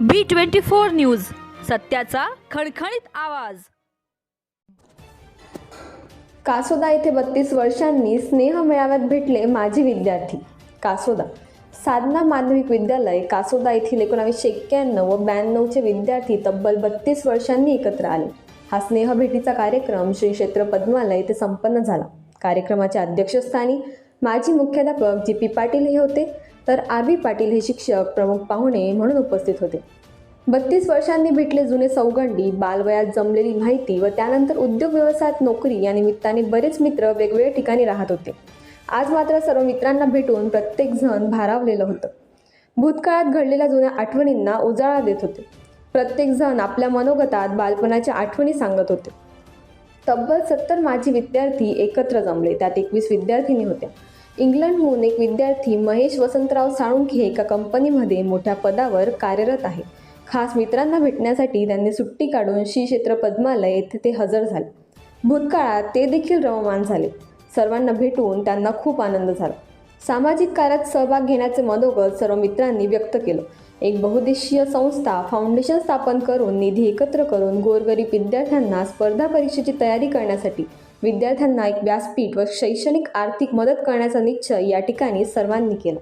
बी twenty four news सत्याचा खणखणीत आवाज. कासोदा येथे बत्तीस वर्षांनी स्नेह मेळाव्यात भेटले माजी विद्यार्थी. कासोदा. साधना माध्यमिक विद्यालय कासोदा येथील एकोणावीसशे एक्क्याण्णव व ब्याण्णवचे विद्यार्थी तब्बल बत्तीस वर्षांनी एकत्र आले. हा स्नेह भेटीचा कार्यक्रम श्री क्षेत्र पद्मालय येथे संपन्न झाला. कार्यक्रमाच्या अध्यक्षस्थानी माजी मुख्याध्यापक जी पी पाटील हे होते. तर आर व्ही पाटील हे शिक्षक प्रमुख पाहुणे म्हणून उपस्थित होते. बत्तीस वर्षांनी भेटले जुने सौगंडी बालवयात जमलेली माहिती व त्यानंतर उद्योग व्यवसायात नोकरी या निमित्ताने बरेच मित्र वेगवेगळ्या ठिकाणी राहत होते. आज मात्र सर्व मित्रांना भेटून प्रत्येकजण भारावलेलं होतं. भूतकाळात घडलेल्या जुन्या आठवणींना उजाळा देत होते. प्रत्येकजण आपल्या मनोगतात बालपणाच्या आठवणी सांगत होते. तब्बल सत्तर माजी विद्यार्थी एकत्र जमले त्यात एकवीस विद्यार्थिनी होत्या. इंग्लंडहून एक विद्यार्थी महेश वसंतराव साळुंखे एका कंपनीमध्ये मोठ्या पदावर कार्यरत आहे. खास मित्रांना भेटण्यासाठी त्यांनी सुट्टी काढून श्री क्षेत्र पद्मालय येथे ते हजर झाले. भूतकाळात ते देखील रममान झाले. सर्वांना भेटून त्यांना खूप आनंद झाला. सामाजिक कार्यात सहभाग घेण्याचे मनोगत सर्व मित्रांनी व्यक्त केलं. एक बहुद्देशीय संस्था फाउंडेशन स्थापन करून निधी एकत्र करून गोरगरीब विद्यार्थ्यांना स्पर्धा परीक्षेची तयारी करण्यासाठी विद्यार्थ्यांना एक व्यासपीठ व शैक्षणिक आर्थिक मदत करण्याचा निश्चय या ठिकाणी सर्वांनी केला.